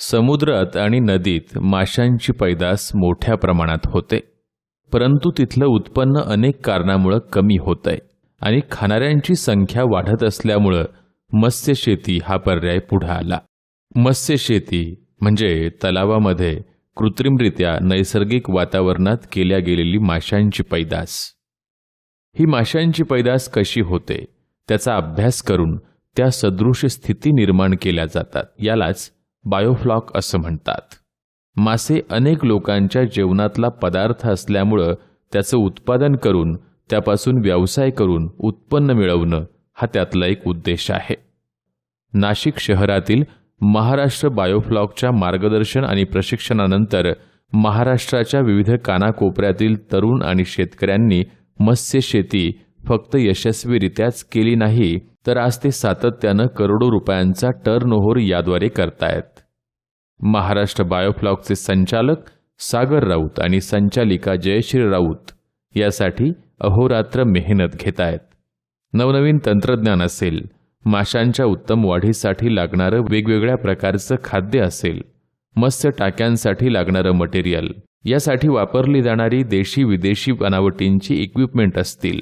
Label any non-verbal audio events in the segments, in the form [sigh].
समुद्रात आणि नदीत माशांची पैदास मोठ्या प्रमाणात होते. परंतु तिथलं उत्पन्न अनेक कारणामुळं कमी होत आहे आणि खाणाऱ्यांची संख्या वाढत असल्यामुळं मत्स्यशेती हा पर्याय पुढे आला. मत्स्यशेती म्हणजे तलावामध्ये कृत्रिमरित्या नैसर्गिक वातावरणात केल्या गेलेली माशांची पैदास. ही माशांची पैदास कशी होते? त्याचा अभ्यास करून त्या सदृश स्थिती निर्माण केल्या जातात. यालाच बायोफ्लॉक असं म्हणतात. मासे अनेक लोकांच्या जेवणातला पदार्थ असल्यामुळं त्याचं उत्पादन करून त्यापासून व्यवसाय करून उत्पन्न मिळवणं हा त्यातला एक उद्देश आहे. नाशिक शहरातील महाराष्ट्र बायोफ्लॉकच्या मार्गदर्शन आणि प्रशिक्षणानंतर महाराष्ट्राच्या विविध कानाकोपऱ्यातील तरुण आणि शेतकऱ्यांनी मत्स्यशेती फक्त यशस्वीरित्याच केली नाही तर आज ते सातत्यानं करोडो रुपयांचा टर्नओव्हर याद्वारे करतायत. महाराष्ट्र बायोफ्लॉकचे संचालक सागर राऊत आणि संचालिका जयश्री राऊत यासाठी अहोरात्र मेहनत घेत आहेत नवनवीन तंत्रज्ञान असेल माशांच्या उत्तम वाढीसाठी लागणारं वेगवेगळ्या प्रकारचं खाद्य असेल मत्स्य टाक्यांसाठी लागणारं मटेरियल यासाठी वापरली जाणारी देशी विदेशी बनावटींची इक्विपमेंट असतील.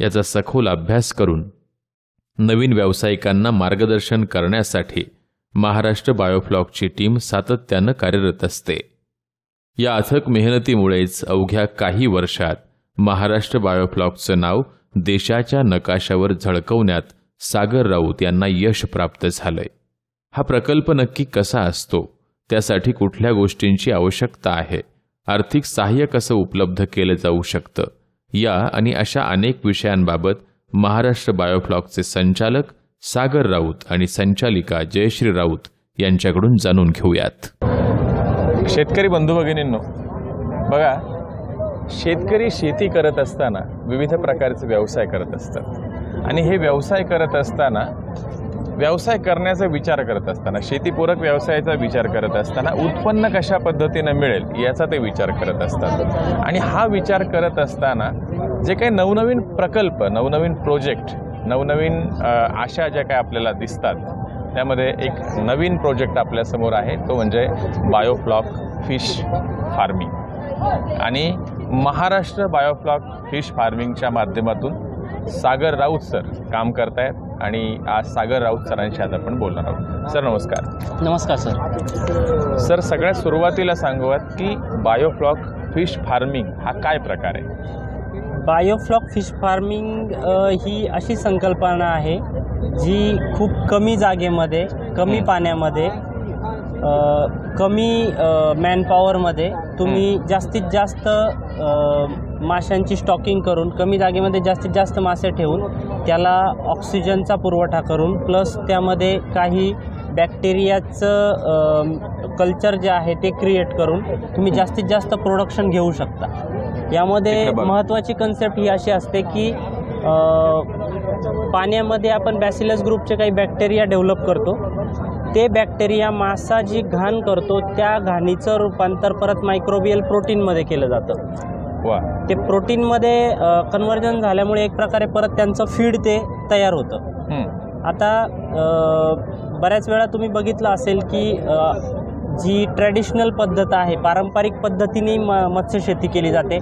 याचा सखोल अभ्यास करून नवीन व्यावसायिकांना मार्गदर्शन करण्यासाठी महाराष्ट्र बायोफ्लॉकची टीम सातत्यानं कार्यरत असते. या अथक मेहनतीमुळेच अवघ्या काही वर्षात महाराष्ट्र बायोफ्लॉकचं नाव देशाच्या नकाशावर झळकवण्यात सागर राऊत यांना यश प्राप्त झालंय. हा प्रकल्प नक्की कसा असतो? त्यासाठी कुठल्या गोष्टींची आवश्यकता आहे? आर्थिक सहाय्य कसं उपलब्ध केलं जाऊ शकतं? या आणि अशा अनेक विषयांबाबत महाराष्ट्र बायोफ्लॉकचे संचालक सागर राऊत आणि संचालिका जयश्री राऊत यांच्याकडून जाणून घेऊयात. शेतकरी बंधू भगिनींनो बघा शेतकरी शेती करत असताना विविध प्रकारचे व्यवसाय करत असतात. आणि हे व्यवसाय करत असताना व्यवसाय करण्याचा विचार करत असताना शेतीपूरक व्यवसायाचा विचार करत असताना उत्पन्न कशा पद्धतीनं मिळेल याचा ते विचार करत असतात. आणि हा विचार करत असताना जे काही नवनवीन प्रकल्प नवनवीन प्रोजेक्ट नवनवीन आशा ज्या काही आपल्याला दिसतात त्यामध्ये एक नवीन प्रोजेक्ट आपल्यासमोर आहे तो म्हणजे बायोफ्लॉक फिश फार्मिंग आणि महाराष्ट्र बायोफ्लॉक फिश फार्मिंगच्या माध्यमातून सागर राऊत सर काम करतायत आणि आज सागर राऊत सरांशी आज आपण बोलणार आहोत. सर नमस्कार. नमस्कार सर. सर सगळ्यात सुरुवातीला सांगूयात की बायोफ्लॉक फिश फार्मिंग हा काय प्रकार आहे? बायोफ्लॉक फिश फार्मिंग ही अशी संकल्पना आहे जी खूप कमी जागेमध्ये कमी. पाण्यामध्ये कमी मॅनपॉवरमध्ये तुम्ही जास्तीत जास्त माशांची स्टॉकिंग करून कमी जागेमध्ये जास्तीत जास्त मासे ठेवून त्याला ऑक्सिजनचा पुरवठा करून प्लस त्यामध्ये काही बॅक्टेरियाचं कल्चर जे आहे ते क्रिएट करून तुम्ही जास्तीत जास्त प्रोडक्शन घेऊ शकता. यामध्ये. महत्त्वाची कन्सेप्ट ही अशी असते की पाण्यामध्ये आपण बॅसिलस ग्रुपचे काही बॅक्टेरिया डेव्हलप करतो ते बॅक्टेरिया मासा जी घाण करतो त्या घाणीचं रूपांतर परत मायक्रोबियल प्रोटीनमध्ये केलं जातं वा ते प्रोटीनमध्ये कन्वर्जन झाल्यामुळे एक प्रकारे परत त्यांचं फीड ते तयार होतं. आता बऱ्याच वेळा तुम्ही बघितलं असेल की जी ट्रॅडिशनल पद्धत आहे पारंपरिक पद्धतीने म मत्स्यशेती केली जाते.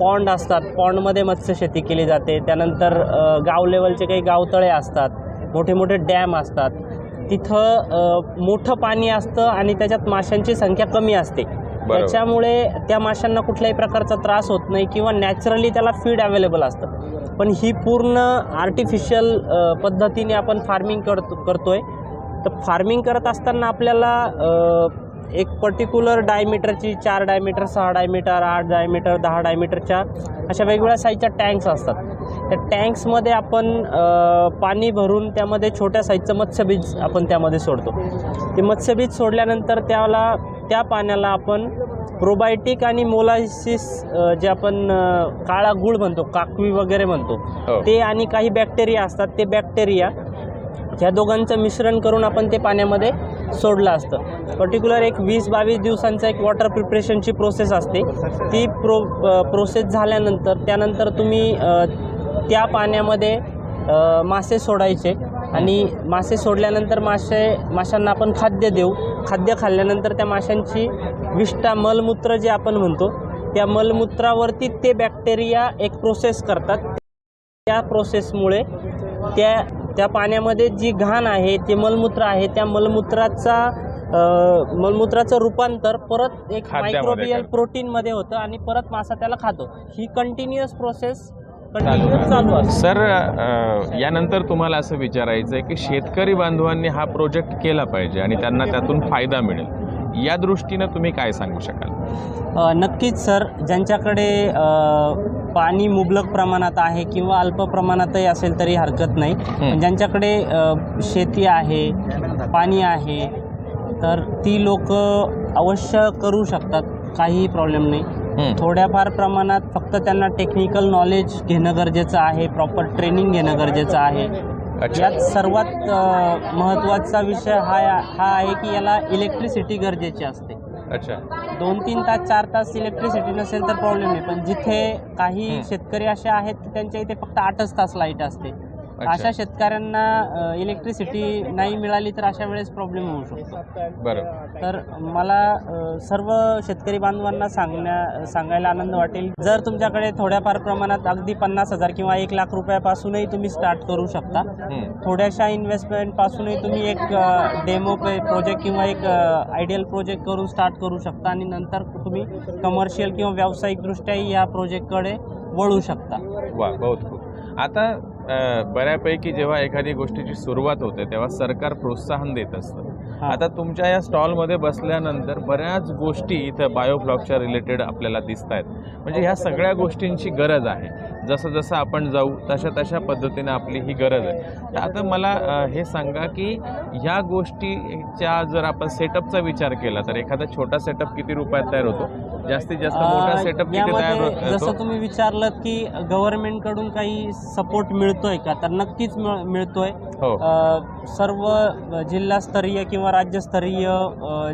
पॉन्ड असतात पॉन्डमध्ये मत्स्यशेती केली जाते. त्यानंतर गाव लेवलचे काही गावतळे असतात मोठे मोठे डॅम असतात. तिथं मोठं पाणी असतं आणि त्याच्यात माशांची संख्या कमी असते. त्याच्यामुळे त्या माशांना कुठल्याही प्रकारचा त्रास होत नाही किंवा नॅचरली त्याला फीड अवेलेबल असतं. पण ही पूर्ण आर्टिफिशियल पद्धतीने आपण फार्मिंग करतो करतोय. तर फार्मिंग करत असताना आपल्याला एक पर्टिक्युलर डायमीटरची चार डायमीटर सहा डायमीटर आठ डायमीटर दहा डायमीटरच्या अशा वेगवेगळ्या साईजच्या टँक्स असतात. त्या टँक्समध्ये आपण पाणी भरून त्यामध्ये छोट्या साईजचं मत्स्यबीज आपण त्यामध्ये सोडतो. ते मत्स्यबीज सोडल्यानंतर त्याला त्या पाण्याला आपण प्रोबायोटिक आणि मोलायसिस जे आपण काळा गुळ म्हणतो काकवी वगैरे म्हणतो हो. ते आणि काही बॅक्टेरिया असतात ते बॅक्टेरिया ह्या दोघांचं मिश्रण करून आपण ते पाण्यामध्ये सोडलं असतं. पर्टिक्युलर एक वीस बावीस दिवसांचा एक वॉटर प्रिपरेशनची प्रोसेस असते. ती प्रो प्रोसेस झाल्यानंतर त्यानंतर तुम्ही त्या पाण्यामध्ये मासे सोडायचे आणि मासे सोडल्यानंतर मासे माशांना आपण खाद्य देऊ. खाद्य खाल्ल्यानंतर त्या माशांची विष्ठा मलमूत्र जे आपण म्हणतो त्या मलमूत्रावरती ते बॅक्टेरिया एक प्रोसेस करतात. त्या प्रोसेसमुळे त्या त्या पाण्यामध्ये जी घाण आहे ते मलमूत्र आहे त्या मलमूत्राचा मलमूत्राचं रूपांतर परत एक मायक्रोबियल. प्रोटीनमध्ये होतं आणि परत मासा त्याला खातो. ही कंटिन्युअस प्रोसेस चालू सर यानंतर तुम्हाला असं विचारायचं आहे की शेतकरी बांधवांनी हा प्रोजेक्ट केला पाहिजे आणि त्यांना त्यातून फायदा मिळेल. या दृष्टीनं तुम्ही काय सांगू शकाल? नक्कीच सर. ज्यांच्याकडे पाणी मुबलक प्रमाणात आहे किंवा अल्प प्रमाणातही असेल तरी हरकत नाही. ज्यांच्याकडे शेती आहे पाणी आहे तर ती लोक अवश्य करू शकतात. काहीही प्रॉब्लेम नाही. थोड्याफार प्रमाणात फक्त त्यांना टेक्निकल नॉलेज घेणं गरजेचं आहे प्रॉपर ट्रेनिंग घेणं गरजेचं आहे. यात सर्वात अ, महत्त्वाचा विषय हा हा आहे की याला इलेक्ट्रिसिटी गरजेची असते. अच्छा. दोन तीन तास चार तास इलेक्ट्रिसिटी नसेल तर प्रॉब्लेम नाही. पण जिथे काही. शेतकरी असे आहेत की त्यांच्या इथे फक्त आठच तास लाइट असते. अशा शेतकऱ्यांना इलेक्ट्रिसिटी नाही मिळाली तर अशा वेळेस प्रॉब्लेम होऊ शकतो. बरं. तर मला सर्व शेतकरी बांधवांना सांगण्या सांगायला आनंद वाटेल. जर तुमच्याकडे थोड्याफार प्रमाणात अगदी पन्नास हजार किंवा एक लाख रुपयापासूनही तुम्ही स्टार्ट करू शकता. थोड्याशा इन्व्हेस्टमेंटपासूनही तुम्ही एक डेमो प्रोजेक्ट किंवा एक आयडियल प्रोजेक्ट करून स्टार्ट करू शकता आणि नंतर तुम्ही कमर्शियल किंवा व्यावसायिकदृष्ट्याही या प्रोजेक्टकडे वळू शकता. वा बहुत खूप. आता बऱ्यापैकी जेव्हा एखादी गोष्टीची सुरुवात होते तेव्हा सरकार प्रोत्साहन देत असतं. आता तुमच्या या स्टॉलमध्ये बसल्यानंतर बऱ्याच गोष्टी इथं बायोब्लॉकच्या रिलेटेड आपल्याला दिसत आहेत म्हणजे ह्या सगळ्या गोष्टींची गरज आहे. जसं जसं आपण जाऊ तशा तशा पद्धतीनं आपली ही गरज आहे. तर आता मला हे सांगा की ह्या गोष्टीच्या जर आपण सेटअपचा विचार केला तर एखादा छोटा सेटअप किती रुपयात तयार होतो? जास्तीत जास्त मोठा सेटअप किती तयार जसं तुम्ही विचारलं की गव्हर्नमेंटकडून काही सपोर्ट मिळतोय का? तर नक्कीच मिळ- मिळतोय. हो. सर्व जिल्हास्तरीय किंवा राज्यस्तरीय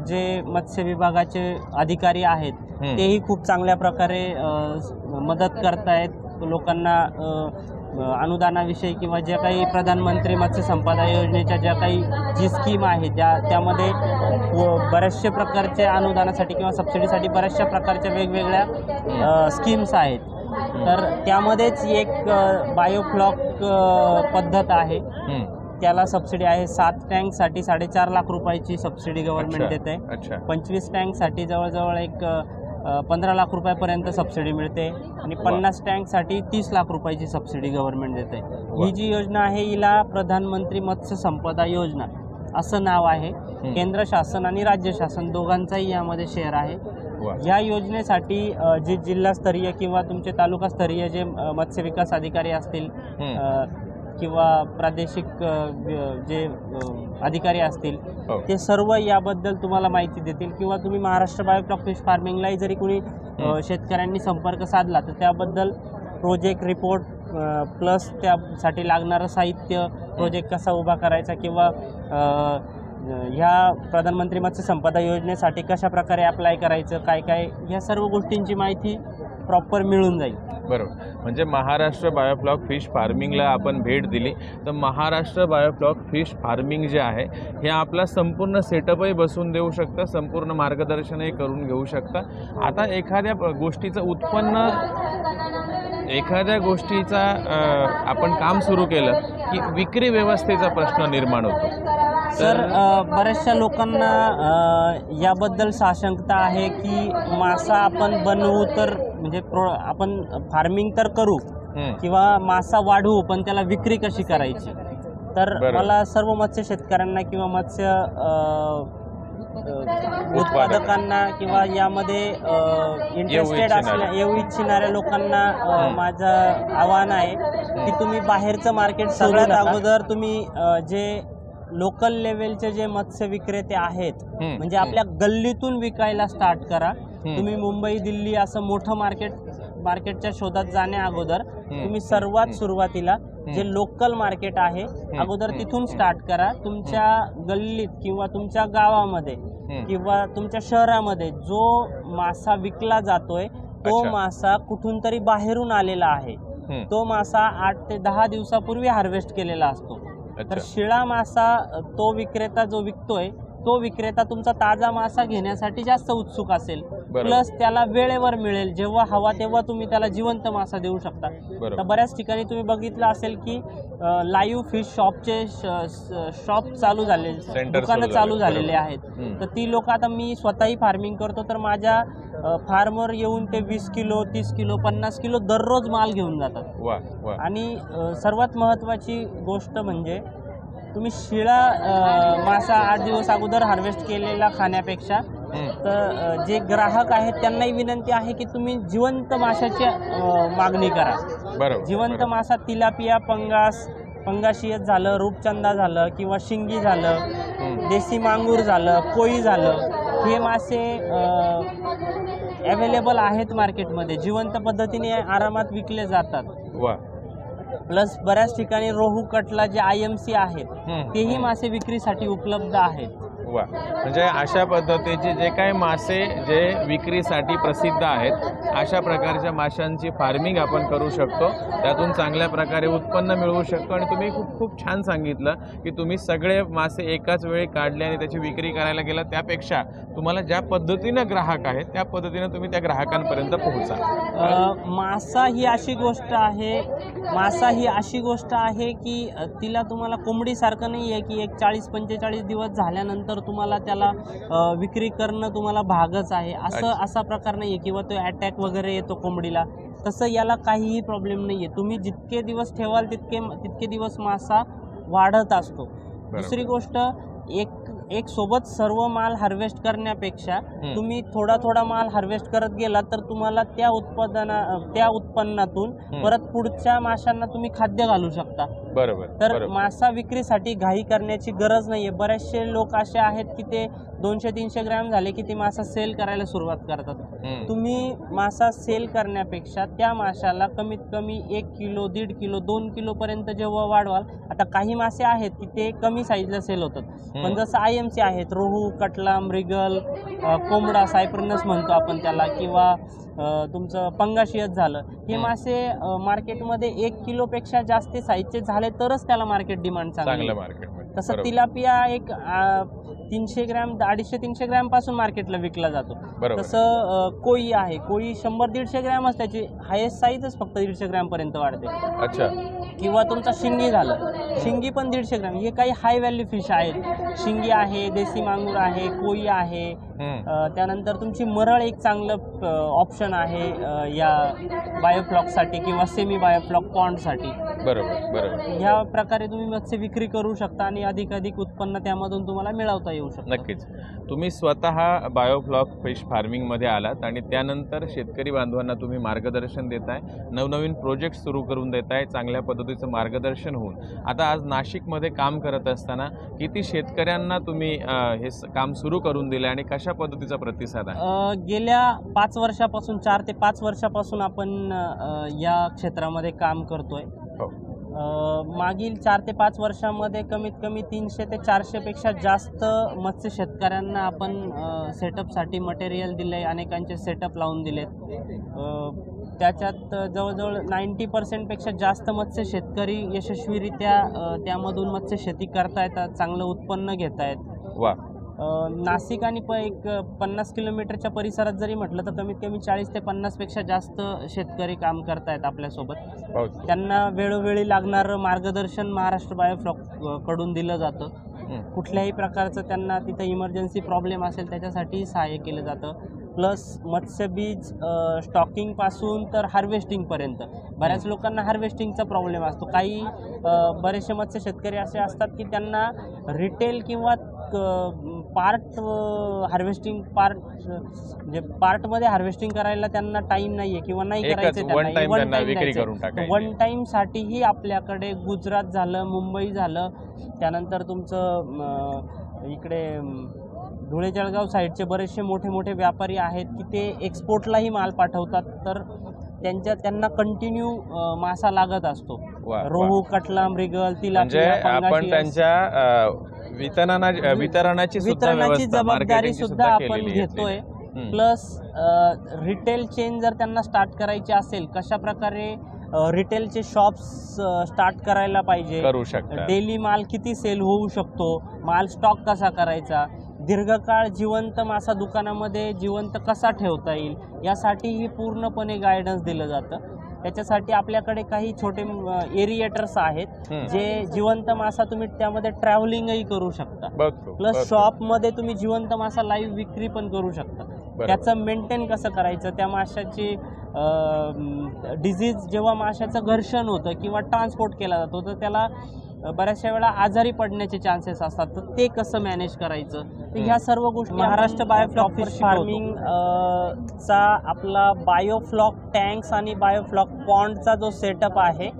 जे मत्स्य विभागाचे अधिकारी आहेत. तेही खूप चांगल्या प्रकारे मदत करतायत. लोकांना अनुदानाविषयी किंवा ज्या काही प्रधानमंत्री मत्स्य संपदा योजनेच्या ज्या काही जी स्कीम आहे त्या त्यामध्ये व- बऱ्याचशा प्रकारच्या अनुदानासाठी किंवा सबसिडीसाठी बऱ्याचशा प्रकारच्या वेगवेगळ्या स्कीम्स आहेत. तर त्यामध्येच एक बायोफ्लॉक पद्धत आहे. त्याला सबसिडी आहे. सात टँकसाठी साडेचार लाख रुपयाची सबसिडी गव्हर्नमेंट. देत आहे पंचवीस टँकसाठी जवळजवळ एक पंधरा लाख रुपयापर्यंत सबसिडी मिळते आणि पन्नास टँकसाठी तीस लाख रुपयाची सबसिडी गव्हर्नमेंट देते. ही जी योजना आहे हिला प्रधानमंत्री मत्स्य संपदा योजना असं नाव आहे. केंद्र शासन आणि राज्य शासन दोघांचाही यामध्ये शेअर आहे. या योजनेसाठी जे जिल्हास्तरीय किंवा तुमचे तालुकास्तरीय जे मत्स्य विकास अधिकारी असतील किंवा प्रादेशिक जे अधिकारी असतील हो. ते सर्व याबद्दल तुम्हाला माहिती देतील किंवा तुम्ही महाराष्ट्र बायोफ्लॉक फिश फार्मिंगलाही जरी कोणी. शेतकऱ्यांनी संपर्क साधला तर त्याबद्दल प्रोजेक्ट रिपोर्ट प्लस त्यासाठी लागणारं साहित्य प्रोजेक्ट कसा उभा करायचा किंवा ह्या प्रधानमंत्री मत्स्य संपदा योजनेसाठी कशा प्रकारे अप्लाय करायचं काय काय ह्या सर्व गोष्टींची माहिती प्रॉपर मिळून जाईल. बरोबर. म्हणजे महाराष्ट्र बायोफ्लॉक फिश फार्मिंगला आपण भेट दिली. तर महाराष्ट्र बायोफ्लॉक फिश फार्मिंग जे आहे हे आपला संपूर्ण सेटअपही बसून देऊ शकतं संपूर्ण मार्गदर्शनही करून घेऊ शकतं. आता एखाद्या गोष्टीचं उत्पन्न एखाद्या गोष्टीचा आपण काम सुरू केलं की विक्री व्यवस्थेचा प्रश्न निर्माण होतो. सर बऱ्याचशा लोकांना याबद्दल साशंकता आहे की मासा आपण बनवू तर म्हणजे प्रो आपण फार्मिंग तर करू किंवा मासा वाढवू पण त्याला विक्री कशी करायची तर. मला सर्व मत्स्य शेतकऱ्यांना किंवा मत्स्य उत्पादकांना किंवा यामध्ये इंटरेस्टेड. असल्या येऊ इच्छिणाऱ्या लोकांना हं. माझं आव्हान आहे की तुम्ही बाहेरचं मार्केट सगळ्यात अगोदर तुम्ही जे लोकल लेवलचे जे मत्स्य विक्रेते आहेत म्हणजे आपल्या गल्लीतून विकायला स्टार्ट करा. तुम्ही मुंबई दिल्ली असं मोठं मार्केट मार्केटच्या शोधात जाण्या अगोदर तुम्ही सर्वात सुरुवातीला जे लोकल मार्केट आहे अगोदर तिथून स्टार्ट करा. तुमच्या गल्लीत किंवा तुमच्या गावामध्ये. किंवा तुमच्या शहरामध्ये जो मासा विकला जातोय तो. मासा कुठून तरी बाहेरून आलेला आहे. तो मासा आठ ते दहा दिवसापूर्वी हार्वेस्ट केलेला असतो. तर शिळा मासा तो विक्रेता जो विकतोय तो विक्रेता तुमचा ताजा मासा घेण्यासाठी जास्त उत्सुक असेल. प्लस त्याला वेळेवर मिळेल. जेव्हा हवा तेव्हा तुम्ही त्याला जिवंत मासा देऊ शकता. तर बऱ्याच ठिकाणी तुम्ही बघितलं असेल की लाईव्ह फिश शॉपचे शॉप चालू झाले. दुकानं चालू झाले, झालेले. आहेत. तर ती लोक आता मी स्वतःही फार्मिंग करतो तर माझ्या फार्मवर येऊन ते वीस किलो तीस किलो पन्नास किलो दररोज माल घेऊन जातात. आणि सर्वात महत्त्वाची गोष्ट म्हणजे तुम्ही शिळा मासा आठ दिवस अगोदर हार्वेस्ट केलेला खाण्यापेक्षा. तर जे ग्राहक आहेत त्यांनाही विनंती आहे की तुम्ही जिवंत माशाची मागणी करा बरोबर जिवंत. मासा तिलापिया पंगास पंगाशियत झालं रूपचंदा झालं किंवा शिंगी झालं. देसी मांगूर झालं कोळी झालं हे मासे अवेलेबल आहेत मार्केटमध्ये जिवंत पद्धतीने आरामात विकले जातात वा प्लस बऱ्याच ठिकाणी रोहू कटला जे आय एम सी आहेत. तेही मासे विक्रीसाठी उपलब्ध आहेत वा. म्हणजे अशा पद्धतीचे जे काही मासे जे विक्रीसाठी प्रसिद्ध आहेत अशा प्रकारच्या माशांची फार्मिंग आपण करू शकतो. त्यातून चांगल्या प्रकारे उत्पन्न मिळवू शकतो. आणि तुम्ही खूप खूप छान सांगितलं की तुम्ही सगळे मासे एकाच वेळी काढले आणि त्याची विक्री करायला गेला. त्यापेक्षा तुम्हाला ज्या पद्धतीनं ग्राहक आहेत त्या पद्धतीनं तुम्ही त्या ग्राहकांपर्यंत पोहोचा. मासा ही अशी गोष्ट आहे मासा ही अशी गोष्ट आहे की तिला तुम्हाला कोंबडीसारखं नाही आहे की एक चाळीस पंचेचाळीस दिवस झाल्यानंतर तुम्हाला त्याला विक्री करणं तुम्हाला भागच आहे. असं. असा प्रकार नाही आहे किंवा तो अटॅक वगैरे येतो कोंबडीला. तसं याला काहीही प्रॉब्लेम नाही आहे तुम्ही जितके दिवस ठेवाल तितके तितके दिवस मासा वाढत असतो. दुसरी गोष्ट एक एक सोबत सर्व माल हार्वेस्ट करण्यापेक्षा तुम्ही थोडा थोडा माल हार्वेस्ट करत गेला तर तुम्हाला त्या उत्पादना त्या उत्पन्नातून. परत पुढच्या माशांना तुम्ही खाद्य घालू शकता. बरोबर तर बरोबर मासा विक्रीसाठी घाई करण्याची गरज नाहीये बरेचसे लोक असे आहेत की ते दोनशे तीनशे ग्रॅम झाले की ते मासा सेल करायला सुरुवात करतात हम्म. तुम्ही मासा सेल करण्यापेक्षा त्या माशाला कमीत कमी एक किलो दीड किलो दोन किलो पर्यंत जेव्हा वाढवाल आता काही मासे आहेत की ते कमी साईजला सेल होतात पण. जसं आय एम सी आहेत रोहू कटला मृगल अ, कोंबडा सायप्रनस म्हणतो आपण त्याला किंवा तुमचं पंगाशियत झालं हे. मासे मार्केटमध्ये एक किलोपेक्षा जास्त साईजचे झाले तरच त्याला मार्केट डिमांड चांगली. मार्केटमध्ये तसं. तिलापिया एक तीनशे ग्रॅम अडीचशे तीनशे ग्रॅमपासून मार्केटला विकला जातो. तसं कोळी आहे. कोळी शंभर दीडशे ग्रॅमच त्याची हायेस्ट साईजच फक्त दीडशे ग्रॅमपर्यंत वाढते. अच्छा. किंवा तुमचा शिंगी झालं. शिंगी पण दीडशे ग्रॅम. हे काही हाय व्हॅल्यू फिश आहेत. शिंगी आहे देसी मांगूर आहे कोळी आहे. त्यानंतर तुमची मरळ एक चांगलं ऑप्शन आहे या बायोफ्लॉकसाठी किंवा सेमी बायोफ्लॉक पॉन्डसाठी बरोबर बरोबर. ह्या प्रकारे तुम्ही मत्स्य विक्री करू शकता आणि अधिकाधिक उत्पन्न त्यामधून तुम्हाला मिळवता येऊ शकतं? नक्कीच. तुम्ही स्वतः बायोफ्लॉक फिश फार्मिंगमध्ये आलात आणि त्यानंतर शेतकरी बांधवांना तुम्ही मार्गदर्शन देताय नवनवीन प्रोजेक्ट सुरू करून देताय चांगल्या पद्धतीचं मार्गदर्शन होऊन. आता आज नाशिकमध्ये काम करत असताना किती शेतकऱ्यांना तुम्ही हे काम सुरू करून दिलं आणि कशा पद्धतीचा प्रतिसाद आहे? गेल्या पाच वर्षापासून चार ते पाच वर्षापासून आपण या क्षेत्रामध्ये काम करतोय. मागील चार ते पाच वर्षामध्ये कमीत कमी तीनशे ते चारशेपेक्षा जास्त मत्स्य शेतकऱ्यांना आपण सेटअपसाठी मटेरियल दिलं आहे अनेकांचे सेटअप लावून दिलेत. त्याच्यात जवळजवळ नाईंटी पर्सेंटपेक्षा जास्त मत्स्य शेतकरी यशस्वीरित्या त्यामधून मत्स्य शेती करतायत चांगलं उत्पन्न घेत आहेत वा. नाशिक आणि प एक पन्नास किलोमीटरच्या परिसरात जरी म्हटलं तर कमीत कमी चाळीस ते पन्नासपेक्षा जास्त शेतकरी काम करतायत आपल्यासोबत. बहुत त्यांना वेळोवेळी लागणारं मार्गदर्शन महाराष्ट्र बायोफ्लॉककडून दिलं जातं. हं. कुठल्याही प्रकारचं त्यांना तिथं इमर्जन्सी प्रॉब्लेम असेल त्याच्यासाठी सहाय्य केलं जातं. प्लस मत्स्यबीज स्टॉकिंगपासून तर हार्वेस्टिंगपर्यंत बऱ्याच लोकांना हार्वेस्टिंगचा प्रॉब्लेम असतो. काही बरेचसे मत्स्य शेतकरी असे असतात की त्यांना रिटेल किंवा पार्ट हार्वेस्टिंग पार्ट म्हणजे पार्टमध्ये हार्वेस्टिंग करायला त्यांना टाईम नाही आहे किंवा नाही करायचं. वन टाईमसाठीही आपल्याकडे गुजरात झालं मुंबई झालं. त्यानंतर तुमचं इकडे धुळे जळगाव साईडचे बरेचसे मोठे मोठे व्यापारी आहेत की ते एक्सपोर्टलाही माल पाठवतात. तर त्यांच्या त्यांना कंटिन्यू मासा लागत असतो. रोहू कटला मृगल म्हणजे तिलापिया आपण त्यांच्या वितरणा वितरणाची सुद्धा वितरणाची व्यवस्था जबाबदारी सुद्धा आपण केलेली आहे. घेतोय. हं. प्लस रिटेल चेन जर त्यांना स्टार्ट करायची असेल कशा प्रकारे रिटेलचे शॉप्स स्टार्ट करायला पाहिजे? करू शकता डेली माल किती सेल होऊ शकतो? माल स्टॉक कसा करायचा? दीर्घकाळ जिवंत मासा दुकानामध्ये जिवंत कसा ठेवता येईल? यासाठीही पूर्णपणे गायडन्स दिलं जातं. त्याच्यासाठी आपल्याकडे काही छोटे एरिएटर्स आहेत. जे जिवंत मासा तुम्ही त्यामध्ये ट्रॅव्हलिंगही करू शकता प्लस बघतो. शॉपमध्ये तुम्ही जिवंत मासा लाईव्ह विक्री पण करू शकता. त्याचं मेंटेन कसं करायचं त्या माशाची डिझीज जेव्हा माशाचं घर्षण होतं किंवा ट्रान्सपोर्ट केला जातो तर त्याला बऱ्याचशा वेळा आजारी पडण्याचे चान्सेस असतात तर ते कसं मॅनेज करायचं तर ह्या सर्व गोष्टी महाराष्ट्र बायोफ्लॉक फिश फार्मिंग चा आपला बायोफ्लॉक टँक्स आणि बायोफ्लॉक पॉन्डचा जो सेटअप आहे.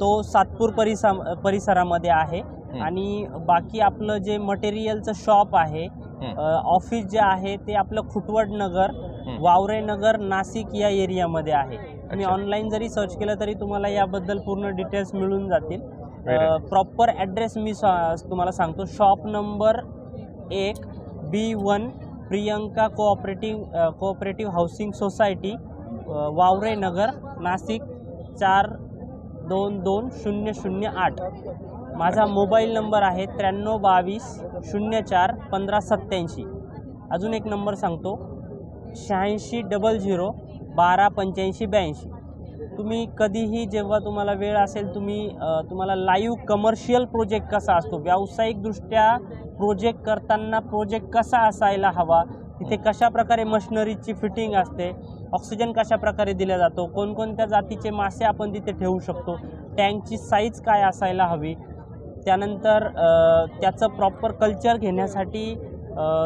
तो सातपूर परिसा परिसरामध्ये आहे आणि बाकी आपलं जे मटेरियलचं शॉप आहे. ऑफिस जे आहे ते आपलं खुटवड नगर. वावरे नगर नाशिक या एरियामध्ये आहे तुम्ही अच्छा. ऑनलाईन जरी सर्च केलं तरी तुम्हाला याबद्दल पूर्ण डिटेल्स मिळून जातील. प्रॉपर ॲड्रेस मी सा- तुम्हाला सांगतो. शॉप नंबर एक B one Priyanka cooperative cooperative housing society Waware Nagar Nashik चार दोन दोन शून्य शून्य आठ. माझा मोबाईल नंबर आहे त्र्याण्णव बावीस शून्य चार पंधरा सत्त्याऐंशी. अजून एक नंबर सांगतो. शहाऐंशी डबल झिरो बारा पंच्याऐंशी ब्याऐंशी. तुम्ही कधीही जेव्हा तुम्हाला वेळ असेल तुम्ही तुम्हाला लाईव्ह कमर्शियल प्रोजेक्ट कसा असतो व्यावसायिकदृष्ट्या प्रोजेक्ट करताना प्रोजेक्ट कसा असायला हवा तिथे कशा प्रकारे मशिनरीची फिटिंग असते ऑक्सिजन कशा प्रकारे दिला जातो कोणकोणत्या जातीचे मासे आपण तिथे ठेवू शकतो टँकची साईज काय असायला हवी त्यानंतर त्याचं प्रॉपर कल्चर घेण्यासाठी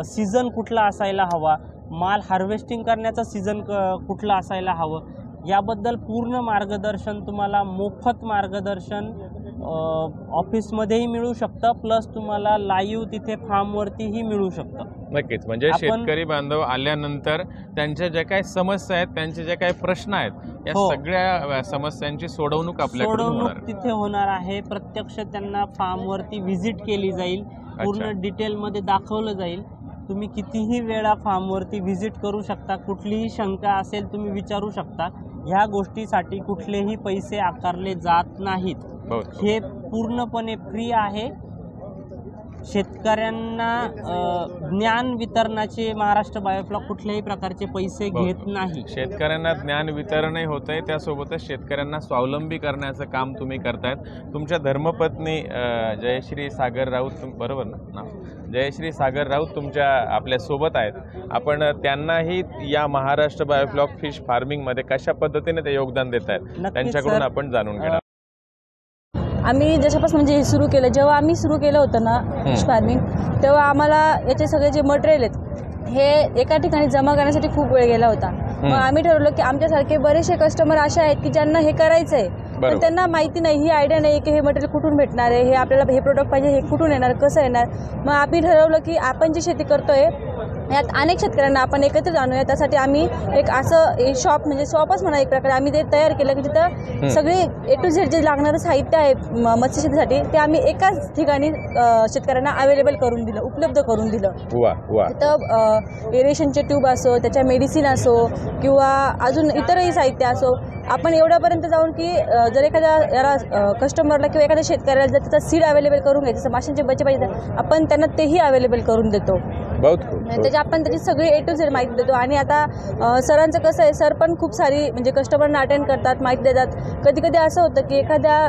सीझन कुठला असायला हवा माल हार्वेस्टिंग करण्याचं सीझन क कुठला असायला हवं याबद्दल पूर्ण मार्गदर्शन तुम्हाला मोफत मार्गदर्शन ऑफिसमध्येही मिळू शकतं प्लस तुम्हाला लाईव्ह तिथे फार्मवरतीही मिळू शकतं. नक्कीच. म्हणजे शेतकरी बांधव आल्यानंतर त्यांच्या ज्या काही समस्या आहेत त्यांचे जे काही प्रश्न आहेत या हो. सगळ्या समस्यांची सोडवणूक सोडवणूक तिथे होणार आहे. प्रत्यक्ष त्यांना फार्मवरती व्हिजिट केली जाईल. पूर्ण डिटेलमध्ये दाखवलं जाईल. तुम्ही कितीही वेळा फार्मवरती व्हिजिट करू शकता कुठलीही शंका असेल तुम्ही विचारू शकता. ह्या गोष्टीसाठी कुठलेही पैसे आकारले जात नाहीत. हे पूर्णपणे फ्री आहे. शेतकऱ्यांना ज्ञान वितरणाचे महाराष्ट्र बायोफ्लॉक कुठल्याही प्रकारचे पैसे. घेत नाही. शेतकऱ्यांना ज्ञान वितरणही होत आहे त्यासोबतच शेतकऱ्यांना स्वावलंबी करण्याचं काम तुम्ही करतायत. तुमच्या धर्मपत्नी जयश्री सागर राऊत बरोबर ना? जयश्री सागर राऊत तुमच्या आपल्यासोबत आहेत. आपण त्यांनाही या महाराष्ट्र बायोफ्लॉक फिश फार्मिंगमध्ये कशा पद्धतीने ते योगदान देत आहेत त्यांच्याकडून. आपण जाणून घेणार आम्ही जशापासून म्हणजे हे सुरू केलं जेव्हा आम्ही सुरू केलं होतं ना फिश फार्मिंग तेव्हा आम्हाला याचे सगळे जे मटेरियल आहेत हे एका ठिकाणी जमा करण्यासाठी खूप वेळ गेला होता. मग आम्ही ठरवलं की आमच्यासारखे बरेचसे कस्टमर असे आहेत की ज्यांना हे करायचं आहे. पण त्यांना माहिती नाही ही आयडिया नाही की हे मटेरियल कुठून भेटणार आहे हे आपल्याला हे प्रोडक्ट पाहिजे हे कुठून येणार कसं येणार. मग आम्ही ठरवलं की आपण जी शेती करतोय यात अनेक शेतकऱ्यांना आपण एकत्र आणूया त्यासाठी आम्ही एक असं शॉप म्हणजे शॉपच म्हणा एक प्रकारे आम्ही ते तयार केलं की तिथं सगळे ए टू झेड जे लागणारं साहित्य आहे मत्स्यशेतीसाठी ते आम्ही एकाच ठिकाणी शेतकऱ्यांना अवेलेबल करून दिलं उपलब्ध करून दिलं. तिथं एरेशनचे ट्यूब असो त्याच्या मेडिसिन असो किंवा अजून इतरही साहित्य असो आपण एवढ्यापर्यंत जाऊन की जर एखाद्या याला कस्टमरला किंवा एखाद्या शेतकऱ्याला जर त्याचा सीड अवेलेबल करून घ्यायचं माशांचे बच्चे पाहिजे आपण त्यांना तेही अवेलेबल करून देतो. बहुत खूप आणि त्याची आपण त्याची सगळी ए टू झेड माहिती देतो. आणि आता सरांचं कसं आहे सर पण खूप सारी म्हणजे कस्टमरना अटेंड करतात माहिती देतात. कधी कधी असं होतं की एखाद्या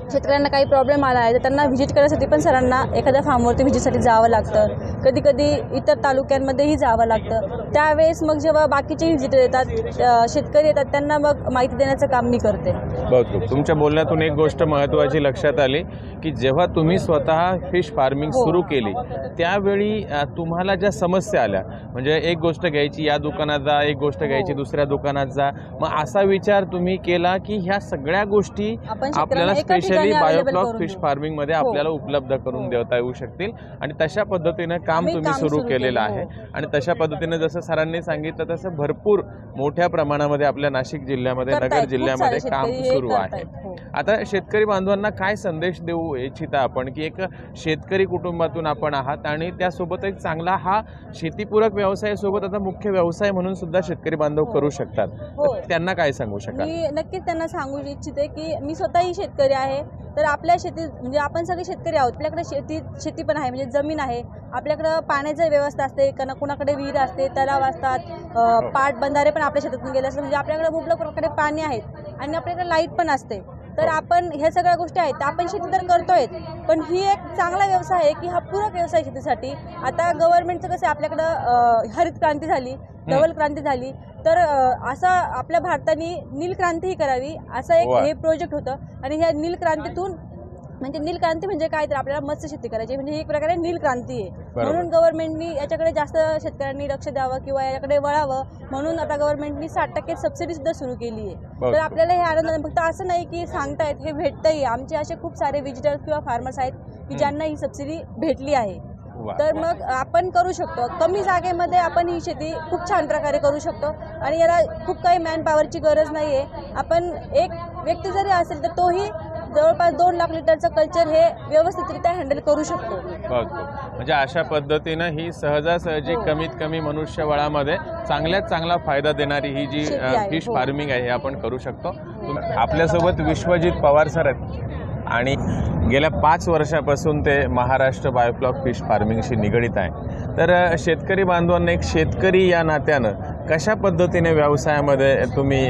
शेतकऱ्यांना काही प्रॉब्लेम आला आहे तर त्यांना व्हिजिट करण्यासाठी पण सरांना एखाद्या फार्मवरती व्हिजिटसाठी जावं लागतं. कधी कधी इतर तालुक्यांमध्येही जावं लागतं. त्यावेळेस मग जेव्हा बाकीचे व्हिजिटर येतात शेतकरी येतात त्यांना मग माहिती देण्याचं काम मी करते. खूप. तुमच्या बोलण्यातून एक गोष्ट महत्त्वाची लक्षात आली की जेव्हा तुम्ही स्वतः फिश फार्मिंग हो. सुरू केली त्यावेळी तुम्हाला ज्या समस्या आल्या म्हणजे एक गोष्ट घ्यायची या दुकानात जा एक गोष्ट घ्यायची दुसऱ्या दुकानात जा मग असा विचार तुम्ही केला की ह्या सगळ्या गोष्टी आपल्याला एका स्पेशली करून फिश. फार्मिंगमध्ये हो. आपल्याला उपलब्ध करून देता येऊ शकतील आणि तशा पद्धतीनं काम तुम्ही सुरू केलेलं केलं, आहे हो. आणि तशा पद्धतीनं जसं सरांनी सांगितलं तसं भरपूर मोठ्या प्रमाणामध्ये आपल्या नाशिक जिल्ह्यामध्ये. नगर जिल्ह्यामध्ये काम हे सुरू आहे. हो. आता शेतकरी बांधवांना काय संदेश देऊ इच्छिता आपण की एक शेतकरी कुटुंबातून आपण आहात आणि त्यासोबत एक चांगला हा शेतीपूरक व्यवसायासोबत आता मुख्य व्यवसाय म्हणून सुद्धा शेतकरी बांधव करू शकतात हो. त्यांना काय सांगू शकाल मी नक्कीच त्यांना सांगू इच्छिते की मी स्वतःही शेतकरी आहे तर आपल्या शेती म्हणजे आपण सगळे शेतकरी आहोत. आपल्याकडे शेती शेती पण आहे म्हणजे जमीन आहे. आपल्याकडं पाण्याची व्यवस्था असते कना कुणाकडे विहीर असते तलाव असतात अ, पाट बंधारे पण आपल्या शेतातून गेले असतात. म्हणजे आपल्याकडे मुबलक प्रकारे पाणी आहेत आणि आपल्याकडे लाइट पण असते. तर आपण ह्या सगळ्या गोष्टी आहेत. तर आपण शेती तर करतोय पण ही एक चांगला व्यवसाय आहे की हा पूरक व्यवसाय आहे शेतीसाठी. आता गव्हर्नमेंटचं कसं आहे, आपल्याकडं हरित क्रांती झाली धवल क्रांती झाली. तर असा आपल्या भारताने नील क्रांती ही करावी असं एक. हे प्रोजेक्ट होतं आणि ह्या नील क्रांतीतून म्हणजे नील क्रांती म्हणजे काय तर आपल्याला मत्स्य शेती करायची म्हणजे ही एक प्रकारे नील क्रांती आहे. म्हणून गव्हर्नमेंटनी याच्याकडे जास्त शेतकऱ्यांनी लक्ष द्यावं किंवा याच्याकडे वळावं म्हणून आता गव्हर्नमेंटनी साठ टक्के सबसिडी सुद्धा सुरू केली आहे. तर आपल्याला हे आनंद. फक्त असं नाही की सांगतायत हे भेटतंही आमचे असे खूप सारे विजिटर्स किंवा फार्मर्स आहेत की ज्यांना ही सबसिडी भेटली आहे. तर मग आपण करू शकतो. कमी जागेमध्ये आपण ही शेती खूप छान प्रकारे करू शकतो. आणि याला खूप काही मॅन पॉवरची गरज नाही आहे आपण एक व्यक्ती जरी असेल तर तोही जवळपास दोन लाख लिटरचं कल्चर हे व्यवस्थितरित्या हँडल करू शकतो. म्हणजे अशा पद्धतीनं ही सहजासहजी हो. कमीत कमी मनुष्यबळामध्ये चांगल्यात चांगला फायदा देणारी ही जी फिश हो. फार्मिंग आहे हे आपण करू शकतो. आपल्यासोबत विश्वजित पवार सर आहेत. आणि गेल्या पाच वर्षापासून ते महाराष्ट्र बायोफ्लॉक फिश फार्मिंगशी निगडीत आहे. तर शेतकरी बांधवांना एक शेतकरी या नात्यानं कशा पद्धतीने व्यवसायामध्ये तुम्ही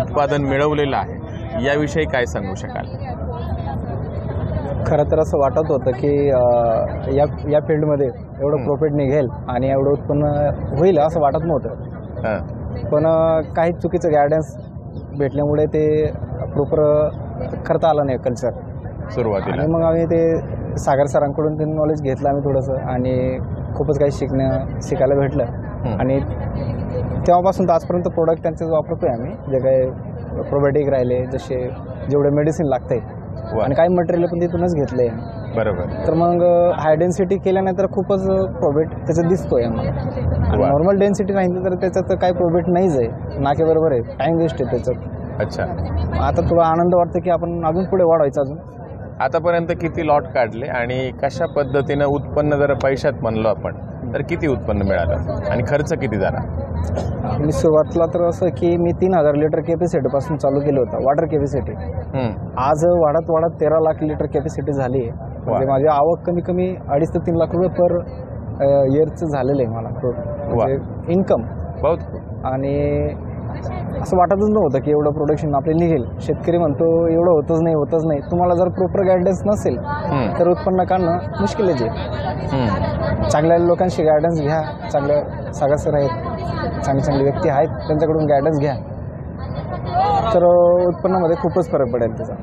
उत्पादन मिळवलेलं आहे? याविषयी काय सांगू शकाल? खरं तर असं वाटत होतं की या या फील्डमध्ये एवढं. प्रॉफिट निघेल आणि एवढं उत्पन्न होईल असं वाटत नव्हतं. पण काही चुकीचं गायडन्स भेटल्यामुळे ते प्रॉपर करता आलं नाही कल्चर सुरुवातीला. आणि मग आम्ही ते सागर सरांकडून ते नॉलेज घेतलं आम्ही थोडंसं. आणि खूपच काही शिकणं शिकायला भेटलं. आणि तेव्हापासून तर आजपर्यंत प्रोडक्ट त्यांचेच वापरतोय आम्ही. जे काही प्रोबायोटिक राहिले जसे जेवढे मेडिसिन लागते वा. आणि काही मटेरियल पण तिथूनच घेतले बरोबर. तर मग हाय डेन्सिटी केल्यानंतर खूपच प्रॉफिट त्याचं दिसतोय आम्हाला. वा. नॉर्मल डेन्सिटी राहिली तर त्याच्यात तर काही प्रॉफिट नाहीच आहे. नाके बरोबर आहे. टाईम वेस्ट आहे त्याच्यात. अच्छा. आता थोडा आनंद वाटतो की आपण अजून पुढे वाढवायचं अजून? आतापर्यंत किती लॉट काढले आणि कशा पद्धतीनं उत्पन्न जर पैशात म्हणलो आपण तर किती उत्पन्न मिळालं आणि खर्च किती झाला? मी सुरुवातीला तर असं की मी तीन हजार लिटर कॅपॅसिटीपासून चालू केलं होतं वॉटर कॅपॅसिटी हम्म. आज वाढत वाढत तेरा लाख लिटर कॅपॅसिटी झाली आहे. म्हणजे माझी आवक कमी कमी अडीच ते तीन लाख रुपये पर इयरचं झालेलं आहे मला. म्हणजे इन्कम बहुत खूप. आणि असं वाटतच नव्हतं की एवढं प्रोडक्शन आपले निघेल. शेतकरी म्हणतो एवढं होतच नाही होतच नाही. तुम्हाला जर प्रॉपर गायडन्स नसेल. तर उत्पन्न काढणं मुश्किलच आहे. चांगल्या लोकांशी गायडन्स घ्या चांगल्या सागर सर आहेत चांगले चांगले व्यक्ती आहेत त्यांच्याकडून गायडन्स घ्या. तर उत्पन्नामध्ये खूपच फरक पडेल त्याचा.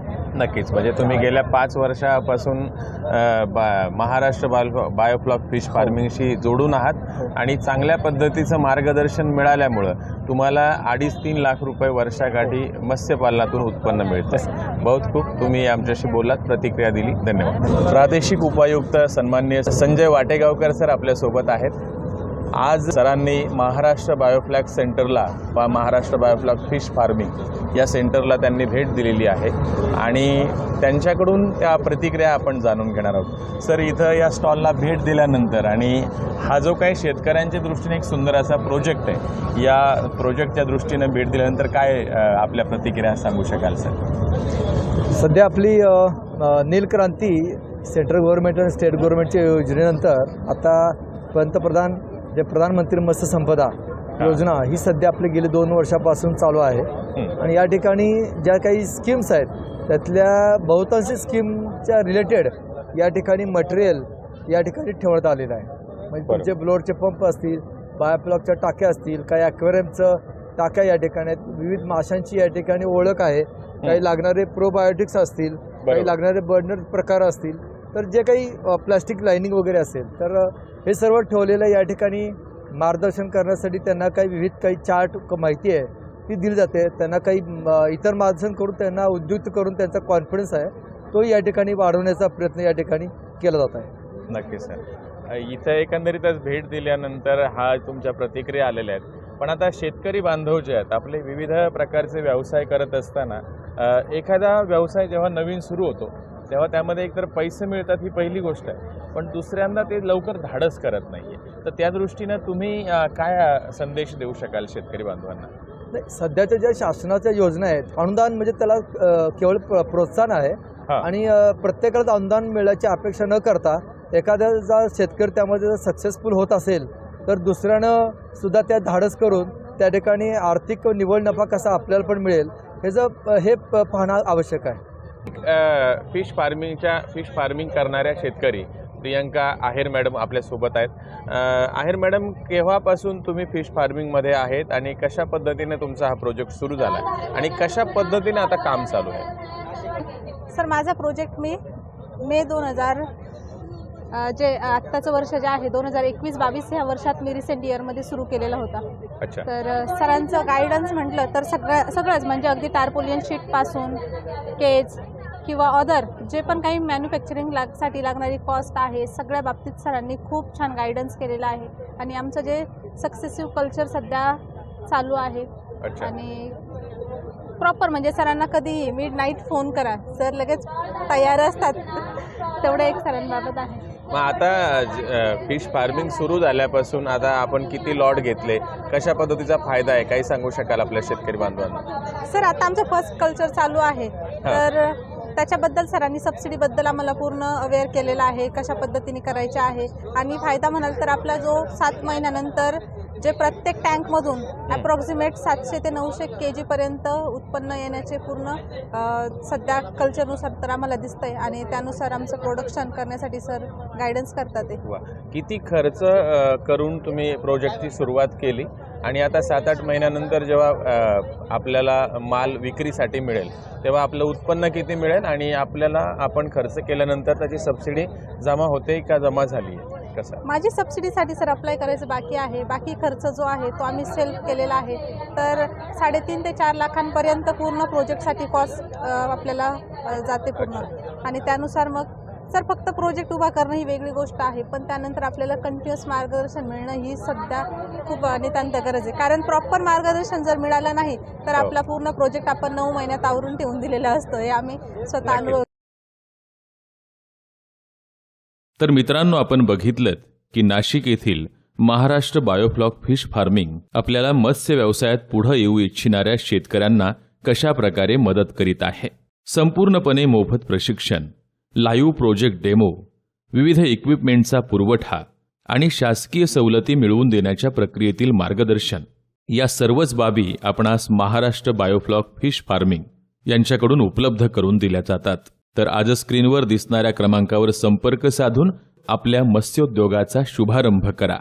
नक्कीच. म्हणजे तुम्ही गेल्या पाच वर्षापासून महाराष्ट्र बायो बायोफ्लॉक फिश फार्मिंगशी जोडून आहात आणि चांगल्या पद्धतीचं मार्गदर्शन मिळाल्यामुळं तुम्हाला अडीच तीन लाख रुपये वर्षाकाठी मत्स्यपालनातून उत्पन्न मिळतं. बहुत खूप तुम्ही आमच्याशी बोलात प्रतिक्रिया दिली. धन्यवाद. प्रादेशिक उपायुक्त सन्माननीय संजय वाटेगावकर सर आपल्यासोबत आहेत. आज सरांनी महाराष्ट्र बायोफ्लॅग सेंटरला वा महाराष्ट्र बायोफ्लॅक फिश फार्मिंग या सेंटरला त्यांनी भेट दिलेली आहे. आणि त्यांच्याकडून त्या प्रतिक्रिया आपण जाणून घेणार आहोत. सर इथं या स्टॉलला भेट दिल्यानंतर आणि हा जो काही शेतकऱ्यांच्या दृष्टीने एक सुंदर असा प्रोजेक्ट आहे या प्रोजेक्टच्या दृष्टीने भेट दिल्यानंतर काय आपल्या प्रतिक्रिया सांगू शकाल सर? सध्या आपली नीलक्रांती सेंट्रल गव्हर्नमेंट आणि स्टेट गव्हर्नमेंटच्या योजनेनंतर आता पंतप्रधान जे प्रधानमंत्री मत्स्य संपदा योजना ही सध्या आपली गेली दोन वर्षापासून चालू आहे. आणि या ठिकाणी ज्या काही स्कीम्स आहेत त्यातल्या बहुतांशी स्कीमच्या रिलेटेड या ठिकाणी मटेरियल या ठिकाणी ठेवण्यात आलेलं आहे. म्हणजे तुमचे ब्लोअरचे पंप असतील बायोप्लॉकच्या टाक्या असतील काही ॲक्वेरियमचं टाक्या या ठिकाणी आहेत. विविध माशांची या ठिकाणी ओळख आहे. काही लागणारे प्रोबायोटिक्स असतील काही लागणारे बर्नर प्रकार असतील. तर जे काही प्लास्टिक लाईनिंग वगैरे असेल तर हे सर्व ठेवलेलं या ठिकाणी मार्गदर्शन करण्यासाठी त्यांना काही विविध काही चार्ट माहिती आहे ती दिली जाते. त्यांना काही इतर मार्गदर्शन करून त्यांना उद्युक्त करून त्यांचा कॉन्फिडन्स आहे तो या ठिकाणी वाढवण्याचा प्रयत्न या ठिकाणी केला जात आहे. नक्की सर. इथं एकंदरीतच भेट दिल्यानंतर हा तुमच्या प्रतिक्रिया आलेल्या आहेत. पण आता शेतकरी बांधव जे आहेत आपले विविध प्रकारचे व्यवसाय करत असताना एखादा व्यवसाय जेव्हा नवीन सुरू होतो तेव्हा त्यामध्ये एकतर पैसे मिळतात ही पहिली गोष्ट आहे. पण दुसऱ्यांदा ते लवकर धाडस करत नाही आहे तर त्या दृष्टीनं तुम्ही काय संदेश देऊ शकाल शेतकरी बांधवांना? नाही सध्याच्या ज्या शासनाच्या योजना आहेत अनुदान म्हणजे त्याला केवळ प्र- प्रोत्साहन आहे. आणि प्रत्येकालाच अनुदान मिळायची अपेक्षा न करता एखाद्या जर शेतकरी त्यामध्ये जर सक्सेसफुल होत असेल तर दुसऱ्यानं सुद्धा त्या धाडस करून त्या ठिकाणी आर्थिक निव्वळ नफा कसा आपल्याला पण मिळेल हे जर हे प- पाहणं आवश्यक आहे. फिश फार्मिंगच्या फिश फार्मिंग करणाऱ्या शेतकरी प्रियंका आहेर मॅडम आपल्यासोबत आहेत. आहेर मॅडम केव्हापासून तुम्ही फिश फार्मिंगमध्ये आहेत आणि कशा पद्धतीने तुमचा हा प्रोजेक्ट सुरू झाला आणि कशा पद्धतीने आता काम चालू आहे? सर माझा प्रोजेक्ट मी मे दोन हजार जे आत्ताचं वर्ष जे आहे दोन हजार एकवीस बावीस ह्या वर्षात मी रिसेंट इयरमध्ये सुरू केलेला होता. अच्छा. तर सरांचं गायडन्स म्हटलं तर सगळं सगळंच म्हणजे अगदी टार्पोलियन शीटपासून केज किंवा अदर जे पण काही मॅन्युफॅक्चरिंग लागसाठी लागणारी कॉस्ट आहे सगळ्या बाबतीत सरांनी खूप छान गायडन्स केलेलं आहे. आणि आमचं जे सक्सेसिव्ह कल्चर सध्या चालू आहे. अच्छा. आणि प्रॉपर म्हणजे सरांना कधी मिड नाईट फोन करा. सर लगेच तयार असतात. [laughs] तेवढं एक सरांबाबत आहे. मग आता फिश फार्मिंग सुरू झाल्यापासून आता आपण किती लॉट घेतले? कशा पद्धतीचा फायदा आहे? काही सांगू शकाल आपल्या शेतकरी बांधवांना? सर आता आमचं फर्स्ट कल्चर चालू आहे. तर त्याच्याबद्दल सरांनी सबसिडीबद्दल आम्हाला पूर्ण अवेअर केलेलं आहे कशा पद्धतीने करायचे आहे. आणि फायदा म्हणाल तर आपला जो सात महिन्यानंतर जे प्रत्येक टँकमधून अप्रॉक्सिमेट सातशे ते नऊशे के जीपर्यंत उत्पन्न येण्याचे पूर्ण सध्या कल्चरनुसार तर आम्हाला दिसतंय. आणि त्यानुसार आमचं प्रोडक्शन करण्यासाठी सर गायडन्स करतात किती खर्च करून तुम्ही प्रोजेक्टची सुरुवात केली? आणि आता सात आठ महिन्यानंतर जेव्हा आपल्याला माल विक्रीसाठी मिळेल तेव्हा आपलं उत्पन्न किती मिळेल आणि आपल्याला आपण खर्च केल्यानंतर त्याची सबसिडी जमा होते का जमा झाली कसं? माझी सबसिडीसाठी सर अप्लाय करायचं बाकी आहे. बाकी खर्च जो आहे तो आम्ही सेल्फ केलेला आहे. तर साडेतीन ते चार लाखांपर्यंत पूर्ण प्रोजेक्टसाठी कॉस्ट आपल्याला जाते पूर्ण. आणि त्यानुसार मग सर फक्त प्रोजेक्ट उभा करणं ही वेगळी गोष्ट आहे पण त्यानंतर आपल्याला कंटिन्युअस मार्गदर्शन मिळणं ही सध्या खूप नितांत गरज आहे कारण प्रॉपर मार्गदर्शन जर मिळालं नाही तर हो. आपला पूर्ण प्रोजेक्ट आपण नऊ महिन्यात आवरून ठेवून दिलेला असतो हे आम्ही स्वतः. अनुभव तर मित्रांनो आपण बघितलं की नाशिक येथील महाराष्ट्र बायोफ्लॉक फिश फार्मिंग आपल्याला मत्स्य व्यवसायात पुढे येऊ इच्छिणाऱ्या शेतकऱ्यांना कशा प्रकारे मदत करीत आहे संपूर्णपणे मोफत प्रशिक्षण लाईव्ह प्रोजेक्ट डेमो विविध इक्विपमेंटचा पुरवठा आणि शासकीय सवलती मिळवून देण्याच्या प्रक्रियेतील मार्गदर्शन. या सर्वच बाबी आपणास महाराष्ट्र बायोफ्लॉक फिश फार्मिंग यांच्याकडून उपलब्ध करून दिल्या जातात. तर आज स्क्रीनवर दिसणाऱ्या क्रमांकावर संपर्क साधून आपल्या मत्स्योद्योगाचा शुभारंभ करा.